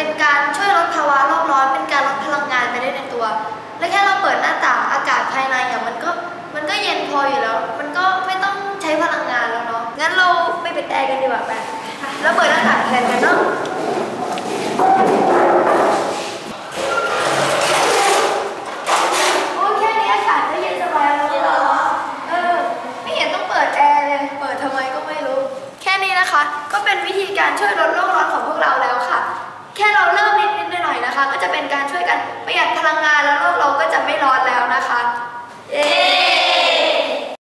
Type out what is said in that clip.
เป็นการช่วยลดภาวะโลกร้อน เป็นการลดพลังงานไปได้ในตัว และแค่เราเปิดหน้าต่างอากาศภายในอย่างมันก็มันก็เย็นพออยู่แล้ว มันก็ไม่ต้องใช้พลังงานแล้วเนาะ งั้นเราไปเปิดแอร์กันดีกว่าไปแล้วเปิดหน้าต่างแทนกันเนาะก็เป็นวิธีการช่วยลดโลกร้อนของ ก็จะเป็นการช่วยกันประหยัดพ